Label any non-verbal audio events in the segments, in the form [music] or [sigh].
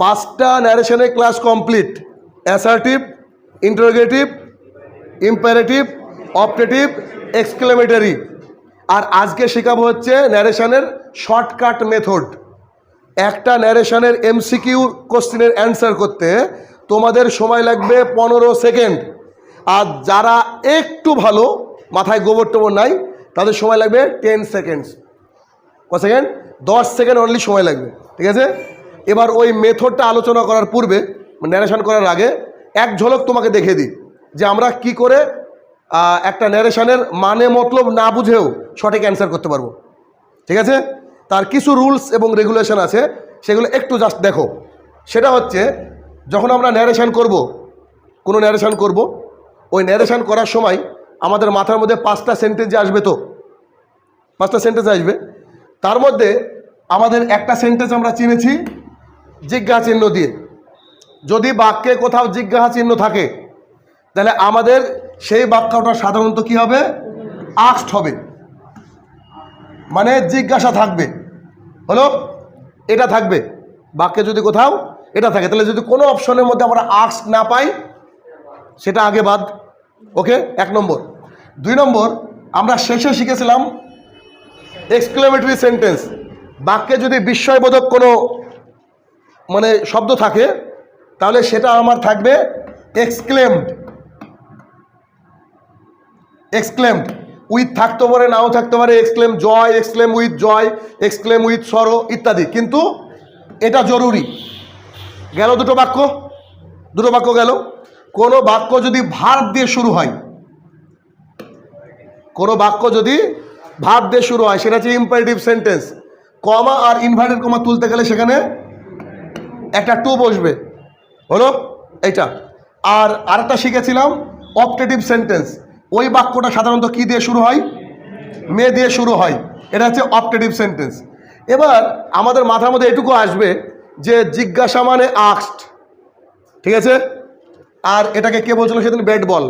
পাঁচটা ন্যারেশনের class complete assertive interrogative imperative optative exclamatory আর আজকে শেখাবো হচ্ছে ন্যারেশনের শর্টকাট মেথড একটা ন্যারেশনের এমসিকিউ কোশ্চেনের অ্যান্সার করতে তোমাদের সময় লাগবে পনেরো সেকেন্ড আর যারা একটু ভালো, মাথায় গোবর টোবর নাই, তাদের সময় লাগবে টেন সেকেন্ডস ক সেকেন্ড দশ সেকেন্ড অনলি সময় লাগবে, ঠিক আছে? এবার ওই মেথডটা আলোচনা করার পূর্বে ন্যারেশন করার আগে, এক ঝলক তোমাকে দেখে দিই, যে আমরা কি করে একটা ন্যারেশনের মানে মতলব না বুঝেও সঠিক অ্যান্সার করতে পারব। ঠিক আছে? তার কিছু রুলস এবং রেগুলেশন আছে, সেগুলো একটু জাস্ট দেখো। সেটা হচ্ছে, যখন আমরা ন্যারেশন করব, কোনো ন্যারেশন করব, ওই ন্যারেশন করার সময় আমাদের মাথার মধ্যে পাঁচটা সেন্টেন্স আসবে তো। পাঁচটা সেন্টেন্স আসবে। তার মধ্যে আমাদের একটা সেন্টেন্স আমরা চিনেছি জিজ্ঞাসা চিহ্ন দিয়ে। যদি বাক্যে কোথাও জিজ্ঞাসা চিহ্ন থাকে, তাহলে আমাদের সেই বাক্যটা সাধারণত কি হবে? আক্সড হবে। মানে জিজ্ঞাসা থাকবে। হলো, এটা থাকবে। বাক্যে যদি কোথাও এটা থাকে, তাহলে যদি কোনো অপশনের মধ্যে আমরা আক্স না পাই, সেটা আগে বাদ। ওকে? এক নম্বর। দুই নম্বর, আমরা শেষে শিখেছিলাম এক্সক্লেমেটরি সেন্টেন্স বাক্যে যদি বিস্ময়বোধক কোনো মানে শব্দ থাকে, তাহলে সেটা আমার থাকবে এক্সক্লেমড এক্সক্লেমড উইথ থাকতে পারে, নাও থাকতে পারে exclaim joy exclaim with joy exclaim with sorrow ইত্যাদি। কিন্তু এটা জরুরি। গেল দুটো বাক্য? দুটো বাক্য গেল। কোনো বাক্য যদি ভার্ব দিয়ে শুরু হয়, কোনো বাক্য যদি ভাব দিয়ে শুরু হয়, সেটা হচ্ছে ইম্পারেটিভ সেন্টেন্স কমা আর ইনভার্টেড কমা তুলতে গেলে সেখানে একটা টু বসবে। হলো এইটা। আর আরেকটা শিখেছিলাম অপটেটিভ সেন্টেন্স ওই বাক্যটা সাধারণত কি দিয়ে শুরু হয়? মে দিয়ে শুরু হয়। এটা হচ্ছে অপটেটিভ সেন্টেন্স এবার আমাদের মাথার মধ্যে এটুকু আসবে যে জিজ্ঞাসা মানে আক্সড ঠিক আছে? আর এটাকে কে বলছিল সেদিন? ব্যাট বল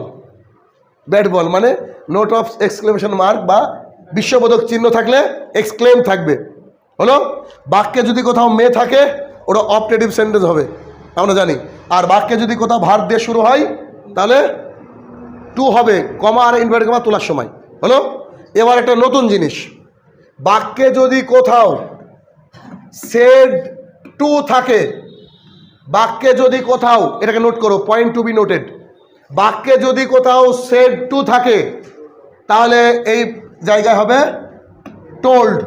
ব্যাট বল মানে নোট অফ এক্সক্লেমেশন মার্ক বা বিশ্ববোধক চিহ্ন থাকলে এক্সক্লেম থাকবে। হলো? বাক্যে যদি কোথাও মে থাকে ওটা অপটেটিভ সেন্টেন্স হবে, আমরা জানি। আর বাক্যে যদি কোথাও ভার দিয়ে শুরু হয়, তাহলে টু হবে কমা আর ইনভার্ট কমা তোলার সময়। হলো? এবার একটা নতুন জিনিস। বাক্যে যদি কোথাও সেড টু থাকে, বাক্যে যদি কোথাও, এটাকে নোট করো পয়েন্ট টু বি নোটেড বাক্যে যদি কোথাও সেড টু থাকে, তাহলে এই জায়গায় হবে টোল্ড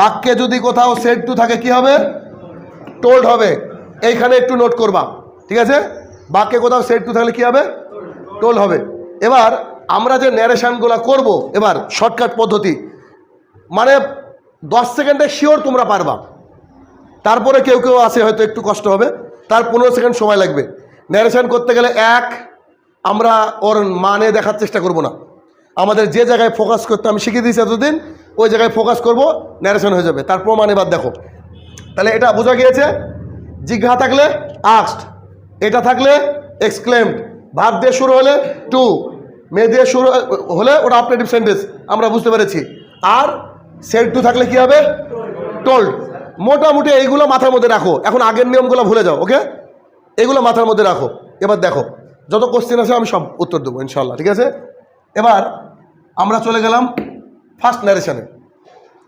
বাক্যে যদি কোথাও সেড টু থাকে, কি হবে? টোল্ড হবে। এইখানে একটু নোট করবা, ঠিক আছে? বাক্যে কোথাও সেড টু থাকলে কি হবে? টোল হবে। এবার আমরা যে ন্যারেশনগুলো করব, এবার শর্টকাট পদ্ধতি। মানে দশ সেকেন্ডে শিওর তোমরা পারবা। তারপরে কেউ কেউ আছে, হয়তো একটু কষ্ট হবে। তার পনেরো সেকেন্ড সময় লাগবে। ন্যারেশান করতে গেলে এক, আমরা ওর মানে দেখার চেষ্টা করব না। আমাদের যে জায়গায় ফোকাস করতে আমি শিখিয়ে দিয়েছি এতদিন, ওই জায়গায় ফোকাস করব ন্যারেশন হয়ে যাবে। তার প্রমাণ এবার দেখো। তাহলে এটা বোঝা গিয়েছে? জিজ্ঞাসা থাকলে আক্সড এটা থাকলে এক্সক্লেমড ভাব দিয়ে শুরু হলে টু মে দিয়ে শুরু হলে ওটা অপারেটিভ সেন্টেন্স আমরা বুঝতে পেরেছি। আর সেট টু থাকলে কি হবে? টোল্ড মোটামুটি এইগুলো মাথার মধ্যে রাখো। এখন আগের নিয়মগুলো ভুলে যাও ওকে এগুলো মাথার মধ্যে রাখো। এবার দেখো, যত কোশ্চেন আছে আমি সব উত্তর দেবো ইনশাল্লাহ ঠিক আছে? এবার আমরা চলে গেলাম ফার্স্ট ন্যারেশনে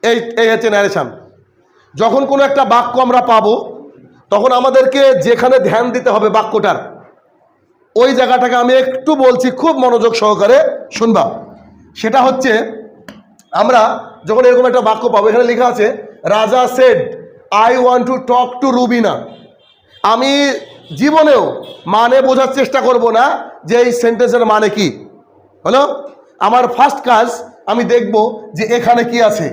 এই এই হচ্ছে ন্যারেশন যখন কোনো একটা বাক্য আমরা পাবো, তখন আমাদেরকে যেখানে ধ্যান দিতে হবে বাক্যটার, ওই জায়গাটাকে আমি একটু বলছি খুব মনোযোগ সহকারে শুনবা। সেটা হচ্ছে, আমরা যখন এরকম একটা বাক্য পাবো, এখানে লেখা আছে, Raja said I want to talk to Rubina. আমি জীবনেও মানে বোঝার চেষ্টা করব না যে এই সেন্টেন্সের মানে কি। হলো? আমার ফার্স্ট কাজ আমি দেখব যে এখানে কি আছে।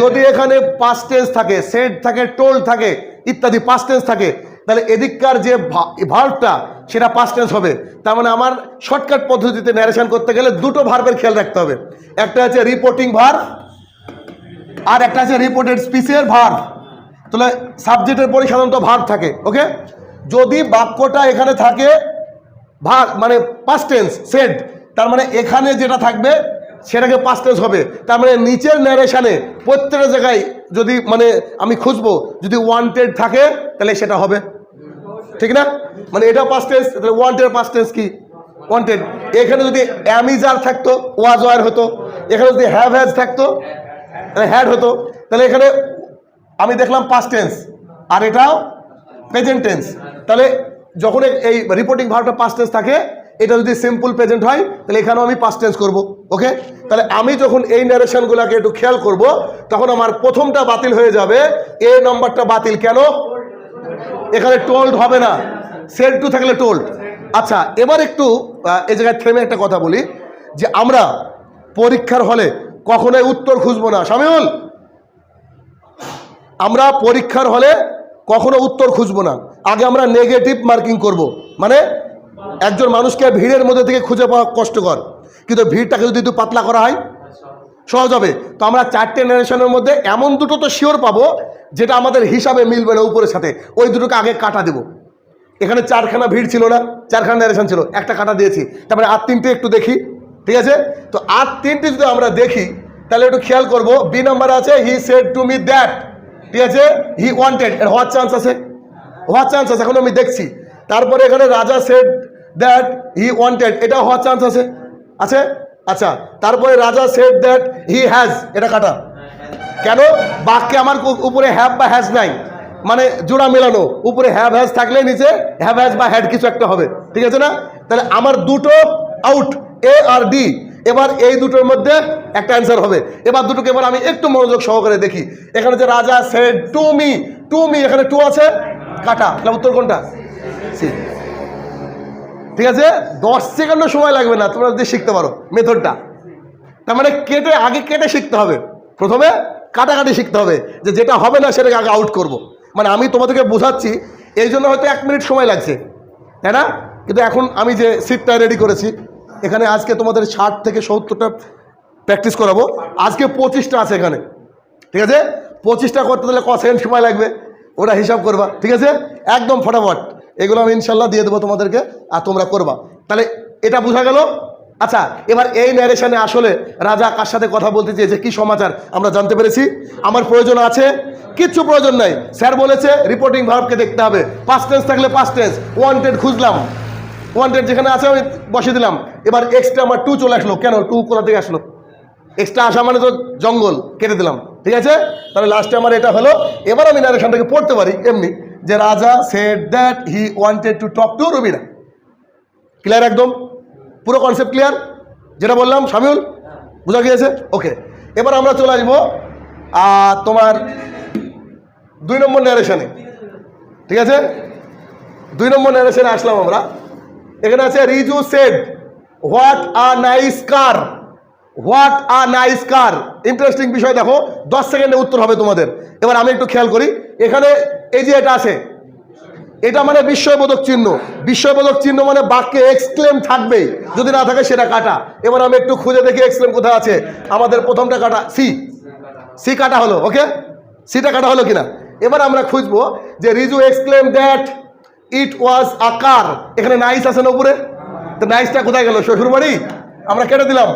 যদি এখানে পাস্ট টেন্স থাকে সেড থাকে টোল থাকে, ইত্যাদি পাস্ট টেন্স থাকে, তাহলে এদিককার যে ভার্বটা সেটা পাস্ট টেন্স হবে। তার মানে আমার শর্টকাট পদ্ধতিতে ন্যারেশন করতে গেলে দুটো ভার্বের খেয়াল রাখতে হবে। একটা হচ্ছে রিপোর্টিং ভার্ব আর একটা আছে রিপোর্টেড স্পিচের ভার্ব তাহলে সাবজেক্টের পরে সাধারণত ভার্ব থাকে ওকে যদি বাক্যটা এখানে থাকে ভাগ মানে পাস্ট টেন্স সেড তার মানে এখানে যেটা থাকবে সেটাকে পাস্ট টেন্স হবে। তার মানে নিচের ন্যারেশানে প্রত্যেকটা জায়গায় যদি মানে আমি খুঁজবো, যদি ওয়ান্টেড থাকে, তাহলে সেটা হবে। ঠিক না? মানে এটা পাস্ট টেন্স তাহলে ওয়ান্টেড পাস্ট টেন্স কি? ওয়ান্টেড এখানে যদি অ্যামিজার থাকতো ওয়াজ ওয়ার হতো। এখানে যদি হ্যাভ হ্যাজ থাকতো, তাহলে হ্যাড হতো। তাহলে এখানে আমি দেখলাম পাস্ট টেন্স আর এটাও প্রেজেন্ট টেন্স তাহলে যখন এই রিপোর্টিং ভার্বটা পাস্ট টেন্স থাকে এটা যদি সিম্পল প্রেজেন্ট হয়, তাহলে এখানেও আমি পাস্ট টেন্স করব ওকে তাহলে আমি যখন এই ন্যারেশনগুলোকে একটু খেয়াল করব, তখন আমার প্রথমটা বাতিল হয়ে যাবে। এ নম্বরটা বাতিল কেন? এখানে টোল্ড হবে না। সেল টু থাকলে টোল্ড আচ্ছা এবার একটু এই জায়গায় থেমে একটা কথা বলি, যে আমরা পরীক্ষার হলে কখনোই উত্তর খুঁজবো না। সামিউল আমরা পরীক্ষার হলে কখনো উত্তর খুঁজবো না। আগে আমরা নেগেটিভ মার্কিং করব। মানে একজন মানুষকে ভিড়ের মধ্যে থেকে খুঁজে পাওয়া কষ্টকর। কিন্তু ভিড়টাকে যদি একটু পাতলা করা হয়, সহজ হবে। তো আমরা চারটে জেনারেশনের মধ্যে এমন দুটো তো শিওর পাবো, যেটা আমাদের হিসাবে মিলবে না উপরের সাথে। ওই দুটোকে আগে কাটা দেবো। এখানে চারখানা ভিড় ছিল না, চারখানা জেনারেশন ছিল। একটা কাটা দিয়েছি। তারপরে আর তিনটে একটু দেখি, ঠিক আছে? তো আর তিনটে যদি আমরা দেখি, তাহলে একটু খেয়াল করব। বি নাম্বার আছে he said to me that ঠিক আছে? হি ওয়ান্টেড এর হওয়ার চান্স আছে? হওয়ার চান্স আছে? এখন আমি দেখছি। তারপরে এখানে রাজা সেড দ্যাট হি ওয়ান্টেড এটা হওয়ার চান্স আছে? আছে? আচ্ছা তারপরে রাজা সেড দ্যাট হি হ্যাজ এটা কাটা। কেন? বাক্যে আমার উপরে হ্যাভ বা হ্যাজ নাই। মানে জোড়া মেলানো। উপরে হ্যাভ হ্যাজ থাকলে নিচে হ্যাভ হ্যাজ বা হ্যাড কিছু একটা হবে। ঠিক আছে না? তাহলে আমার দুটো আউট এ আর ডি এবার এই দুটোর মধ্যে একটা অ্যান্সার হবে। এবার দুটোকে এবার আমি একটু মনোযোগ সহকারে দেখি। এখানে যে Raja said to me to me এখানে টু আছে? কাটা। তাহলে উত্তর কোনটা? সি ঠিক আছে? দশ সেকেন্ডও সময় লাগবে না, তোমরা যদি শিখতে পারো মেথডটা। তার মানে কেটে, আগে কেটে শিখতে হবে। প্রথমে কাটাকাটি শিখতে হবে যে যেটা হবে না সেটাকে আগে আউট করব। মানে আমি তোমাদেরকে বোঝাচ্ছি, এই জন্য হয়তো এক মিনিট সময় লাগছে। তাই না? কিন্তু এখন আমি যে সিটটা রেডি করেছি, এখানে আজকে তোমাদের ষাট থেকে সত্তরটা প্র্যাকটিস করাবো। আজকে পঁচিশটা আছে এখানে। ঠিক আছে? পঁচিশটা করতে তাহলে ক সেকেন্ড সময় লাগবে? ওটা হিসাব করবা। ঠিক আছে? একদম ফটাফট। এগুলো আমি ইনশাল্লাহ দিয়ে দেবো তোমাদেরকে, আর তোমরা করবা। তাহলে এটা বোঝা গেল? আচ্ছা এবার এই ন্যারেশনে আসলে রাজা কার সাথে কথা বলতে চেয়েছে কি সমাচার আমরা জানতে পেরেছি? আমার প্রয়োজন আছে, কিচ্ছু প্রয়োজন নাই। স্যার বলেছে রিপোর্টিং ভার্বকে দেখতে হবে। পাস্ট টেন্স থাকলে পাস্ট টেন্স ওয়ান্টেড খুঁজলাম। ওয়ান্টেড যেখানে আছে, আমি বসিয়ে দিলাম। এবার এক্সট্রা আমার টু চলে আসলো। কেন? টু কোথা থেকে আসলো? এক্সট্রা আসা মানে তো জঙ্গল, কেটে দিলাম। ঠিক আছে? তাহলে লাস্টে আমার এটা হলো। এবার আমি ন্যারেশনটাকে পড়তে পারি, এমনি। যে Raja said that he wanted to talk to Robina clear একদম? পুরো কনসেপ্ট ক্লিয়ার যেটা বললাম শামিউল বোঝা গিয়েছে? ওকে এবার আমরা চলে আসব তোমার দুই নম্বর ন্যারেশনে ঠিক আছে? দুই নম্বর ন্যারেশনে আসলাম আমরা। এখানে আছে, Riju said what a nice car what a nice car interesting বিষয়, দেখো। দশ সেকেন্ডে উত্তর হবে তোমাদের। এবার আমি একটু খেয়াল করি। এখানে এই যে এটা আছে, এটা মানে বিস্ময়বোধক চিহ্ন। বিস্ময়বোধক চিহ্ন মানে বাক্যে এক্সক্লেম থাকবেই। যদি না থাকে সেটা কাটা। এবার আমি একটু খুঁজে দেখি এক্সক্লেম কোথায় আছে। আমাদের প্রথমটা কাটা সি সি কাটা হলো ওকে সিটা কাটা হলো কিনা? এবার আমরা খুঁজবো যে Riju exclaim that it was আকার এখানে নাইস আছে না উপরে? তো নাইসটা কোথায় গেল? শ্বশুর বাড়ি আমরা কেটে দিলাম।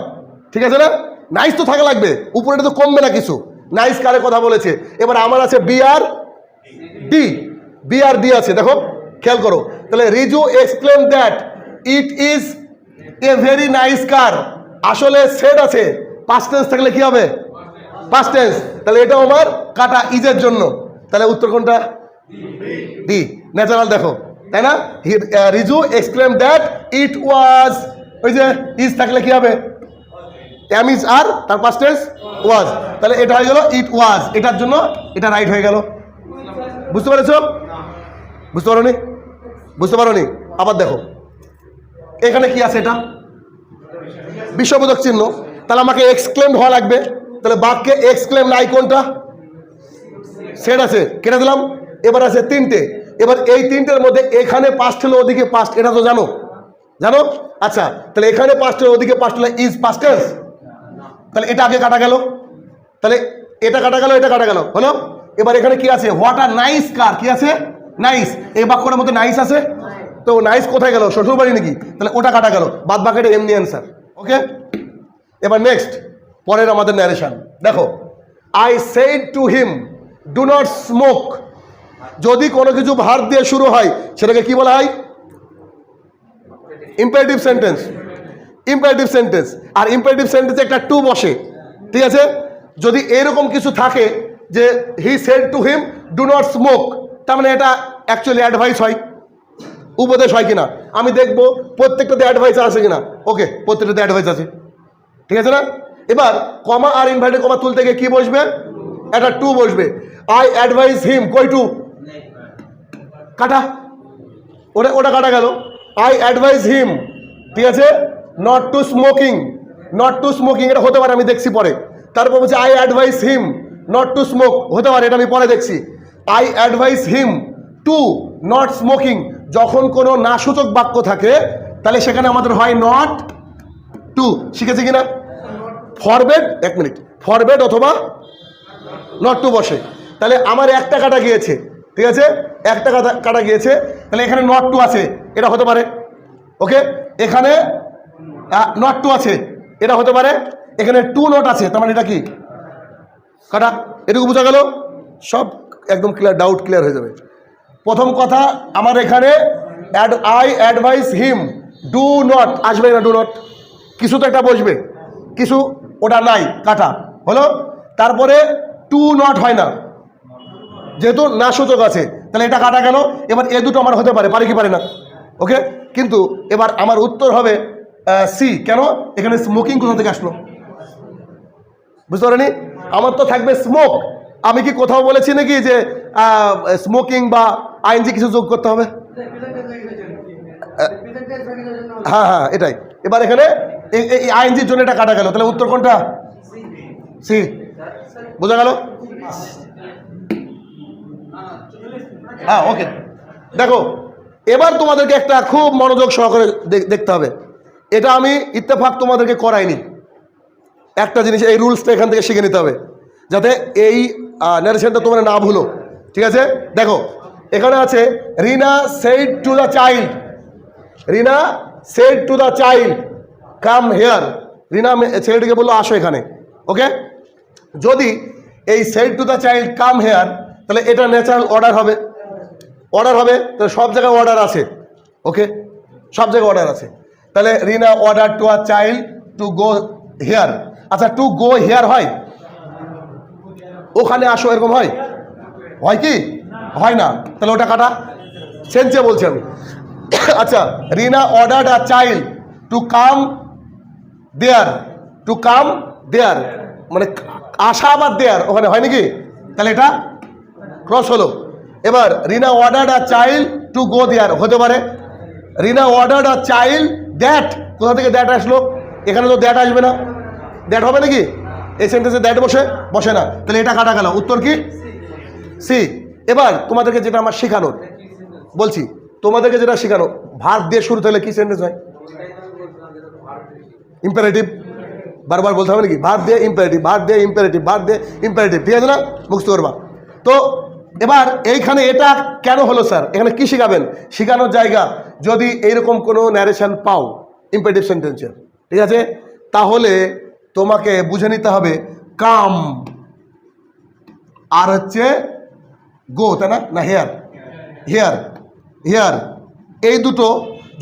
ঠিক আছে না? নাইস তো থাকা লাগবে। উপরে তো কমবে না কিছু। নাইস কারে কথা বলেছে। এবার আমার আছে BR D B R D আছে, দেখো, খেয়াল করো। তাহলে Riju explain that it is a very nice car আসলে সেট আছে পাস্ট টেন্স থাকলে কি হবে? পাস্ট টেন্স তাহলে এটা আমার কাটা ইজের জন্য। তাহলে উত্তর কোনটা? ডি ন্যাচারাল দেখো, তাই না? Riju exclaim that it was ওই যে ইজ থাকলে কি হবে? ইজ আর তার পাস্ট টেন্স ওয়াজ তাহলে এটা হয়ে গেল ইট ওয়াজ এটার জন্য এটা রাইট হয়ে গেল। বুঝতে পেরেছ? বুঝতে পারো নি বুঝতে পারো নি আবার দেখো। এখানে কি আছে এটা? বিশ্ববোধক চিহ্ন। তাহলে আমাকে এক্সক্লেম হওয়া লাগবে। তাহলে বাক্যে এক্সক্লেম নাই কোনটা? সেট আছে। কেটে দিলাম। এবার আছে তিনটে। এবার এই তিনটের মধ্যে এখানে পাঁচটা হলো ওদিকে পাঁচ এটা তো জানো। জানো? আচ্ছা তাহলে এখানে হলো ওদিকে পাঁচটা হলো ইজ পাস্টেন্স তাহলে এটা আগে কাটা গেল। তাহলে এটা কাটা গেল, এটা কাটা গেল। হলো? এবার এখানে কি আছে? হোয়াট আর নাইস কার কি আছে? নাইস এই বাক্যটার মধ্যে নাইস আছে? তো নাইস কোথায় গেল? শ্বশুর বাড়ি নাকি? তাহলে ওটা কাটা গেল। বাদ বাকিটা এমনি অ্যান্সার ওকে এবার নেক্সট পরের আমাদের ন্যারেশন দেখো I said to him do not smoke যদি কোনো কিছু ভার দিয়ে শুরু হয়, সেটাকে কি বলা হয়? ইম্পারেটিভ সেন্টেন্স ইম্পারেটিভ সেন্টেন্স আর ইম্পারেটিভ সেন্টেন্সে একটা টু বসে। ঠিক আছে? যদি এরকম কিছু থাকে যে he said to him do not smoke তার মানে এটা অ্যাকচুয়ালি অ্যাডভাইস হয়। উপদেশ হয় কিনা? আমি দেখব প্রত্যেকটাতে অ্যাডভাইস আছে কিনা। ওকে প্রত্যেকটাতে অ্যাডভাইস আছে। ঠিক আছে না? এবার কমা আর ইনভার্টেড কমা তুলতে গিয়ে কি বসবে? একটা টু বসবে। আই অ্যাডভাইস হিম কই টু কাটা। ওটা ওটা কাটা গেল। আই অ্যাডভাইস হিম ঠিক আছে? Not to smoking not to smoking এটা হতে পারে, আমি দেখছি পরে। তারপর বলছে I advise him not to smoke হতে পারে, এটা আমি পরে দেখছি। I advise him to not smoking যখন কোনো নাসূচক বাক্য থাকে, তাহলে সেখানে আমাদের হয় নট টু শিখেছি কিনা? ফরবেড এক মিনিট। ফরবেড অথবা নট টু বসে। তাহলে আমার একটা কাটা গিয়েছে, ঠিক আছে? একটা কাটা কাটা গিয়েছে, তাহলে এখানে নট টু আছে, এটা হতে পারে। ওকে এখানে নট টু আছে। এটা হতে পারে, এখানে টু নট আছে, তার মানে এটা কি? কাটা, এটুকু বোঝা গেল? সব একদম ক্লিয়ার ডাউট ক্লিয়ার হয়ে যাবে। প্রথম কথা, আমার এখানে add I advise him do not আসবে না ডু নট কিছু তো একটা বসবে, কিছু ওটা নাই, কাটা, হলো? তারপরে টু নট হয় না। যেহেতু না সূচক আছে, তাহলে এটা কাটা গেল এবার এ দুটো আমার হতে পারে পারে কি পারে না? ওকে কিন্তু এবার আমার উত্তর হবে সি, কেন? এখানে স্মোকিং কোথা থেকে আসলো? বুঝতে পারেনি? আমার তো থাকবে স্মোক আমি কি কোথাও বলেছি নাকি যে স্মোকিং বা আইনজি কিছু যোগ করতে হবে? হ্যাঁ হ্যাঁ এটাই। এবার এখানে এই- আইনজির জন্য এটা কাটা গেল, তাহলে উত্তর কোনটা? সি। বোঝা গেল? হ্যাঁ ওকে। দেখো, এবার তোমাদেরকে একটা খুব মনোযোগ সহকারে দেখতে হবে। এটা আমি ইত্তেফাক তোমাদেরকে করাইনি। একটা জিনিস, এই রুলসটা এখান থেকে শিখে নিতে হবে। যাতে এই ন্যারেশনটা তোমরা না ভুলো। ঠিক আছে? দেখো, এখানে আছে, Rina said to the child Rina said to the child come here Rina ছেলেটিকে বলল, আসো এখানে। ওকে? যদি এই said to the child come here তাহলে এটা ন্যাচারাল অর্ডার হবে। অর্ডার হবে, তাহলে সব জায়গায় অর্ডার আছে। ওকে? সব জায়গায় অর্ডার আছে। তাহলে Rina order to a child to go here আচ্ছা টু গো হেয়ার হয়? ওখানে আসো, এরকম হয়? হয় কি? হয় না। তাহলে ওটা কাটা? সেন্সে বলছি আমি। [coughs] আচ্ছা Rina order a child to come there to come there মানে আসা আবার দেয়ার ওখানে হয় নাকি? তাহলে এটা ক্রস হলো। এবার Rina order a child to go there হতে পারে। Rina order a child that কোথা থেকে দ্যাট আসলো? এখানে তো দ্যাট আসবে না। দ্যাট হবে নাকি? এই সেন্টেন্সে দ্যাট বসে? বসে না। তাহলে এটা কাটা গেল। উত্তর কি? সি এবার তোমাদেরকে যেটা আমার শেখানোর, বলছি, তোমাদেরকে যেটা শেখানো ভাত দিয়ে শুরু, তাহলে কি সেন্টেন্স হয়? ইম্পারেটিভ বারবার বলতে হবে নাকি? ভাত দিয়ে ইম্পারেটিভ ভাত দিয়ে ইম্পারেটিভ ভাত দিয়ে ইম্পারেটিভ ঠিক আছে না? মুখস্থ করবা। তো, এবার এইখানে এটা কেন হলো স্যার এখানে কি শেখাবেন? শেখানোর জায়গা। যদি এইরকম কোনো ন্যারেশান পাও ইম্পারেটিভ সেন্টেন্সের ঠিক আছে? তাহলে তোমাকে বুঝে নিতে হবে, কাম আর হচ্ছে গো, তাই না? না হেয়ার হেয়ার হেয়ার এই দুটো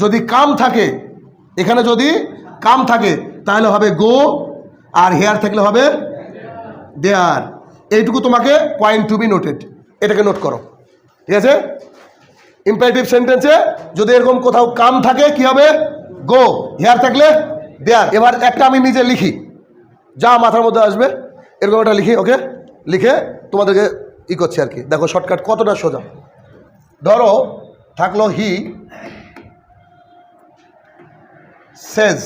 যদি কাম থাকে, এখানে যদি কাম থাকে, তাহলে হবে গো, আর হেয়ার থাকলে হবে দেয়ার এইটুকু তোমাকে পয়েন্ট টু বি নোটেড এটাকে নোট করো, ঠিক আছে? ইম্পারেটিভ সেন্টেন্সে যদি এরকম কোথাও কাম থাকে, কি হবে? গো হেয়ার থাকলে দেয়ার এবার একটা আমি নিজে লিখি। যা মাথার মধ্যে আসবে, এরকম একটা লিখি ওকে লিখে তোমাদেরকে ই করছি আর কি। দেখো শর্টকাট কতটা সোজা। ধরো, থাকল he Sage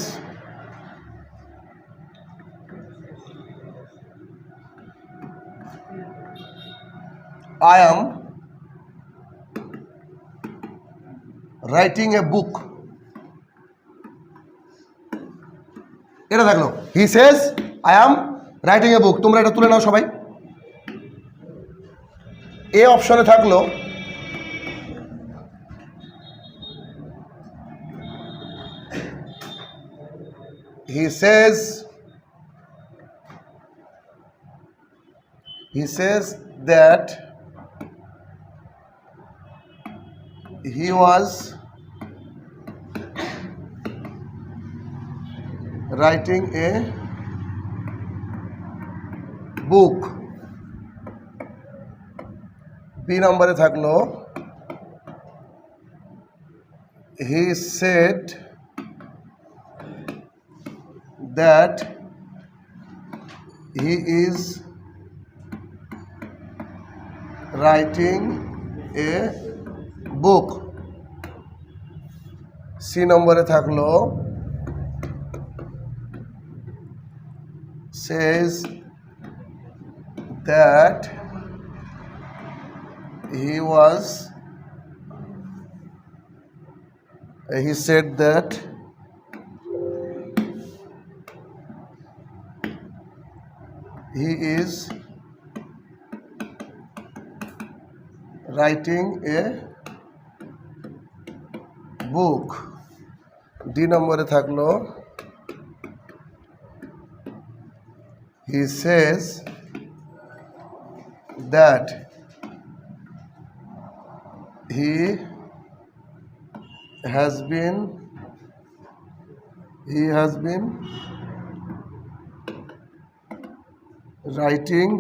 I am writing a book. এটা থাকল he says I am writing a book তোমরা এটা তুলে নাও সবাই। এ অপশনে থাকল he says he says that he was writing a book B নম্বরে থাকল he said that he is writing a book C নম্বরে থাকল says that he was he said that he is writing a book D নম্বরে থাকল he says that he has been, he has been writing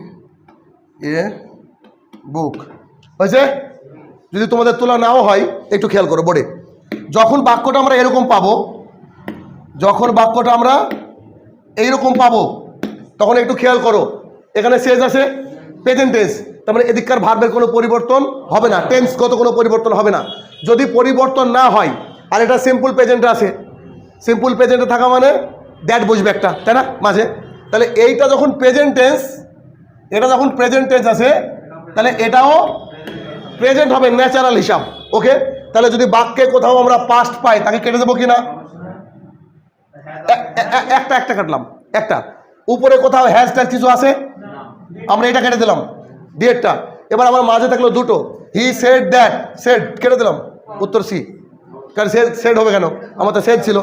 a book. হয়েছে যদি তোমাদের তোলা নাও হয়, একটু খেয়াল করো বোর্ডে যখন বাক্যটা আমরা এরকম পাবো, যখন বাক্যটা আমরা এইরকম পাবো তখন একটু খেয়াল করো। এখানে শেষ আছে প্রেজেন্ট টেন্স তার মানে এদিককার ভার্বের কোনো পরিবর্তন হবে না। টেন্সগত কোনো পরিবর্তন হবে না। যদি পরিবর্তন না হয়, আর এটা সিম্পল প্রেজেন্টে আছে সিম্পল প্রেজেন্টে থাকা মানে দ্যাট বুঝবে একটা, তাই না? মাঝে। তাহলে এইটা যখন প্রেজেন্ট টেন্স এটা যখন প্রেজেন্ট টেন্স আছে, তাহলে এটাও প্রেজেন্ট হবে ন্যাচারাল হিসাব। ওকে তাহলে যদি বাক্যে কোথাও আমরা পাস্ট পাই, তাকে কেটে দেবো কি না একটা একটা কাটলাম। একটা। উপরে কোথাও হ্যাশট্যাগ কিছু আছে? আমরা এটা কেটে দিলাম ডিএডটা এবার আমার মাঝে থাকল দুটো। হি সেড দ্যাট সেড কেটে দিলাম, উত্তর সি কারণ সে সেড হবে কেন? আমার তো সেড ছিল।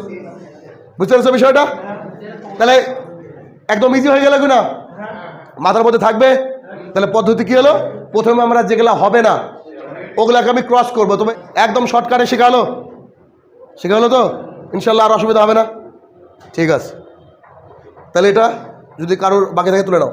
বুঝতে পারছ বিষয়টা? তাহলে একদম ইজি হয়ে গেল কি না? মাথার মধ্যে থাকবে। তাহলে পদ্ধতি কি হলো? প্রথমে আমরা যেগুলা হবে না, ওগুলাকে আমি ক্রস করব। তুমি একদম শর্টকাটে শেখালো। শেখালো তো? ইনশাল্লাহ আর অসুবিধা হবে না। ঠিক আছে। তাহলে এটা যদি কারোর বাকি থাকে তুলে নাও।